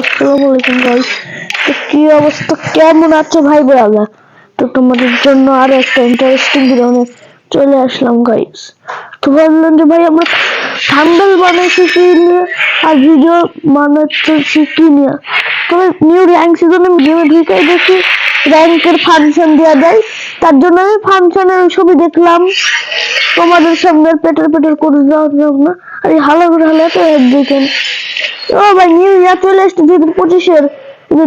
আসসালামু আলাইকুম তো কি অবস্থা? কেমন ভাই তো তোমাদের জন্য একটা ইন্টারেস্টিং চলে আসলাম গাইস তো ভাবলাম যে ভাই আমরা বানাইছি কি নিয়ে আর ভিডিও বানাচ্ছি কি নিয়ে? তবে নিউ র্যাঙ্ক সিজনে গেমে দেখি। র্যাঙ্কের ফাংশন দেওয়া যায় তার জন্য আমি ফাংশনের ছবি দেখলাম। তোমাদের সামনে পেটের পেটের করে দেওয়ার জন্য। আর এই হালা করে হালা তো দেখেন। ও ভাই, নিউ ইয়ার চলে এসছে দুই হাজার পঁচিশের।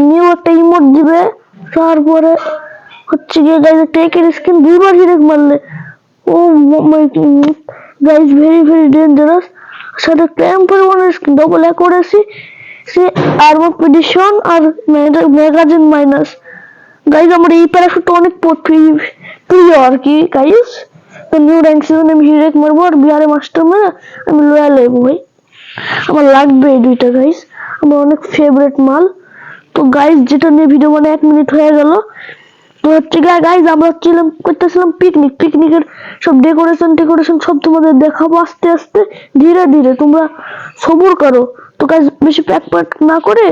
নিউ একটা ইমোট দিবে, তারপরে হচ্ছে গিয়ে গাইজ টেকের স্কিন দুইবার হিরেক মারলে। ও my guys very very dangerous সাথে ক্র্যাম পরিমাণের স্কিন ডবল অ্যাকোরেসি সে আর্মর পিডিশন আর ম্যাগাজিন মাইনাস গাইজ আমার এই প্যারাশুটটা অনেক প্রিয় আর কি গাইজ তো নিউ র্যাঙ্ক সিজন আমি হিরেক মারবো আর বিহারে মাস্টার মেরে আমি লয়াল হইবো, ভাই। আমার লাগবে এই দুইটা গাইস আমার অনেক ফেভারিট মাল। তো গাইস যেটা নিয়ে ভিডিও মানে এক মিনিট হয়ে গেল, তো হচ্ছে গিয়ে গাইস আমরা ছিলাম, করতেছিলাম পিকনিক পিকনিকের সব ডেকোরেশন ডেকোরেশন সব তোমাদের দেখাবো আস্তে আস্তে, ধীরে ধীরে। তোমরা সবুর করো। তো গাইস বেশি প্যাক প্যাক না করে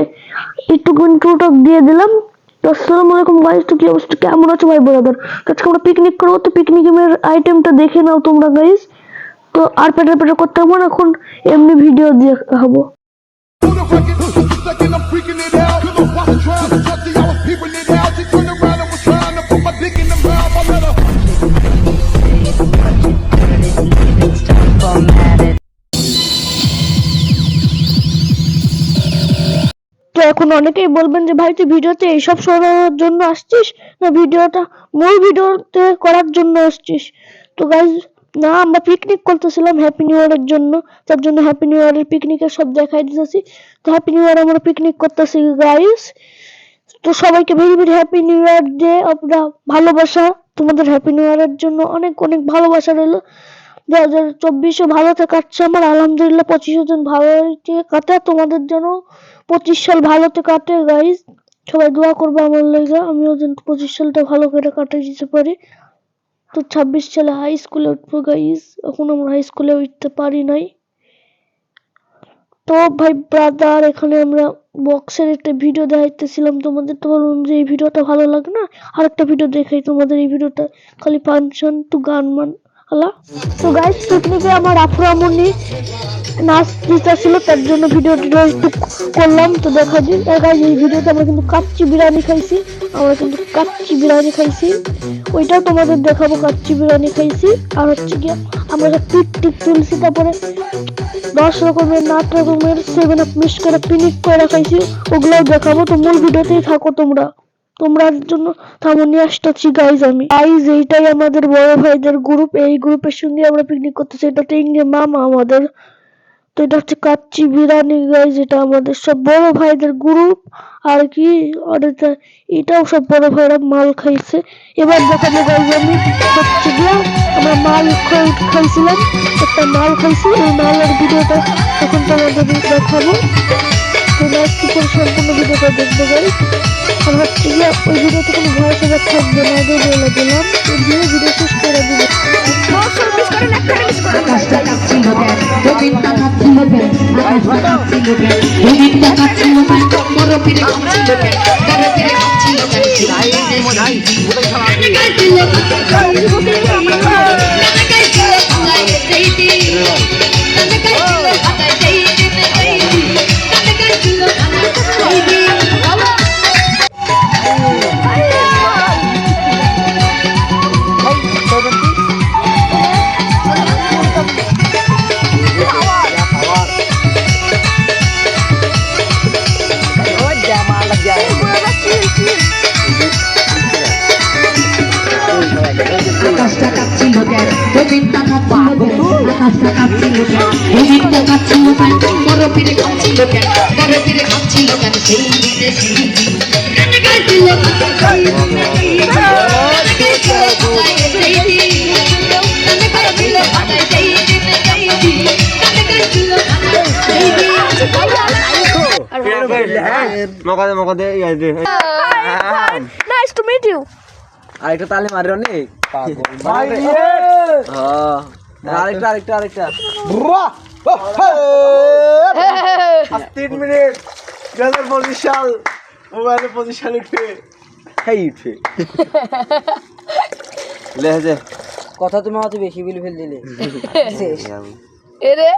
একটু ইন্ট্রোটক দিয়ে দিলাম। তো, আসসালামু আলাইকুম গাইস তো কি অবস্থা? কেমন আছো, ভাই ব্রাদার আজকে আমরা পিকনিক করব। তো পিকনিকের আইটেমটা দেখে নাও তোমরা গাইস তো তো আর পেটে পেটে করতে হবে না, এখন এমনি ভিডিও দিয়ে হব। এখন অনেকেই বলবেন যে, ভাই, তুই ভিডিওতে এইসব শোনার জন্য আসছিস? না, ভিডিওটা, মূল ভিডিওতে করার জন্য আসছিস? তো গাইজ না, আমরা পিকনিক করতেছিলাম হ্যাপি নিউ ইয়ারের জন্য। তার জন্য হ্যাপি নিউ ইয়ারের পিকনিকের সব দেখাই দিতেছি। তো হ্যাপি নিউ ইয়ার আমরা পিকনিক করতেছি গাইজ তো সবাইকে very very happy new year day আমরা ভালোবাসা, তোমাদের হ্যাপি নিউ ইয়ারের জন্য অনেক অনেক ভালোবাসা রইল। দু হাজার চব্বিশে ভালো কাটছে আমার, আলহামদুলিল্লাহ পঁচিশে জন ভালো কাটে তোমাদের জন্য। পঁচিশ সাল ভালোতে কাটে গাইজ সবাই দোয়া করবে আমার লেগে, আমিও যেন পঁচিশ সালটা ভালো করে কাটিয়ে দিতে পারি। তো ছাব্বিশ সালে হাই স্কুলে উঠবো গাইস এখন আমরা হাই স্কুলে উঠতে পারি নাই। তো ভাই ব্রাদার এখানে আমরা বক্সের একটা ভিডিও দেখাইতেছিলাম তোমাদের। তো বলুন যে এই ভিডিওটা ভালো লাগে না? আর একটা ভিডিও দেখাই তোমাদের এই ভিডিওটা খালি ফাংশন টু গান মান হলা তো গাইজ পিকনিকে আমার আফরামনি নাচ দিতে ছিল, তার জন্য ভিডিওটি একটু করলাম, তো দেখা দিন গাইজ এই ভিডিওতে আমরা কিন্তু কাচ্চি বিরিয়ানি খাইছি। আমরা কিন্তু কাচ্চি বিরিয়ানি খাইছি। ওইটাও তোমাদের দেখাবো, কাচ্চি বিরিয়ানি খাইছি। আর হচ্ছে গিয়ে আমরা টিপ টিপ তুলছি, তারপরে দশ রকমের আট রকমের সেভেন আপ মিক্স করে পিনিক করে খাইছি, ওগুলোও দেখাবো। তো মূল ভিডিওতেই থাকো তোমরা। তোমরা জন্য থামো, নিয়ে আসতেছি গাইজ আমি। গাইজ এইটাই আমাদের বড় ভাইদের গ্রুপ এই গ্রুপের সঙ্গে আমরা পিকনিক করতেছি। এটা টিঙ্গে মামা আমাদের। তো এটা হচ্ছে কাচ্চি বিরিয়ানি গাইজ এটা আমাদের সব বড় ভাইদের গ্রুপ আর কি, আর এটাও সব বড় ভাইরা মাল খাইছে। এবার দেখাবো গাইজ আমি হচ্ছে গিয়ে আমরা মাল খাই- খাইছিলাম। একটা মাল খাইছি, এই মালের ভিডিওটা এখন তোমাদের দেখাবো। তো লাইক করে সম্পূর্ণ ভিডিওটা দেখব গাইজ আর হচ্ছে গিয়ে ওই ভিডিওতে কোনো ভয় সবার থাকবে না আগে বলে দিলাম তো দিয়ে ভিডিও শেষ করে দিবে আকাশটা কাঁপছিল কেন জমিনটা কাঁপছিল কেন আকাশটা কাঁপছিল কেন জমিনটা কাঁপছিল কেন বড় পিড়ে কাঁপছিল কেন বড় পিড়ে কাঁপছিল কেন কেন জমিনটা কাঁপছিল কেন আকাশটা কাঁপছিল কেন জমিনটা কাঁপছিল কেন পিড়ে কাঁপছিল কেন পিড়ে কাঁপছিল কেন সেই দিনে সেই দিন কাঁপছিল মকা দে মকা দে আরেকটা তালে মারি অনেক। আরেকটা আরেকটা আরেকটা। তিন মিনিট। দু হাজার পঁচিশ সাল মোবাইলে পঁচিশ সাল উঠে। লে যে। কথা তুমি আমাকে বেশি বিল ফেল দিলে এরে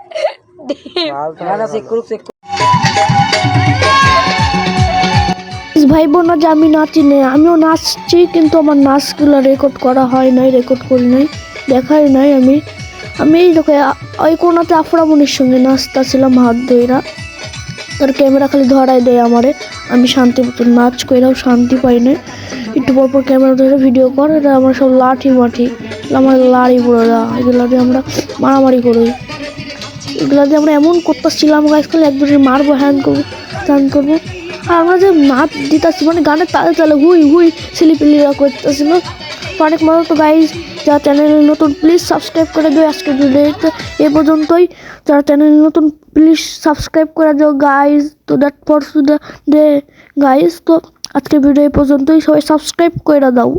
চেক করুক চেক ভাই যে আমি নাচি না আমিও নাচছি কিন্তু আমার নাচগুলো রেকর্ড করা হয় নাই রেকর্ড করি নাই, দেখাই নাই আমি। আমি এই দেখো ওই কোনাতে আফরামনির সঙ্গে নাচতেছিলাম হাত ধইরা। তার ক্যামেরা খালি ধরাই দেয় আমারে। আমি শান্তি মতো নাচ কইরাও শান্তি পাই না একটু পর পর ক্যামেরা ধরে ভিডিও কর এটা আমার সব লাঠি মাঠি আমার লাড়ি পুরো এগুলো দিয়ে আমরা মারামারি করি। এগুলো দিয়ে আমরা এমন করতেছিলাম গাছ খালি একজনের মারবো হ্যান করব ত্যান করব। আমরা যে নাচ দিতেছি মানে গানের তালে তালে হুই হুই ছেলেপিলিরা করতেছিল অনেক মজা তো গাইজ যারা চ্যানেলে নতুন প্লিজ সাবস্ক্রাইব করে দিও আজকে ভিডিওতে এ পর্যন্তই। যারা চ্যানেলে নতুন প্লিজ সাবস্ক্রাইব করে দিও গাইজ তো দ্যাট ফর ডে গাইজ তো আজকে ভিডিও এ পর্যন্তই। সবাই সাবস্ক্রাইব করে দাও।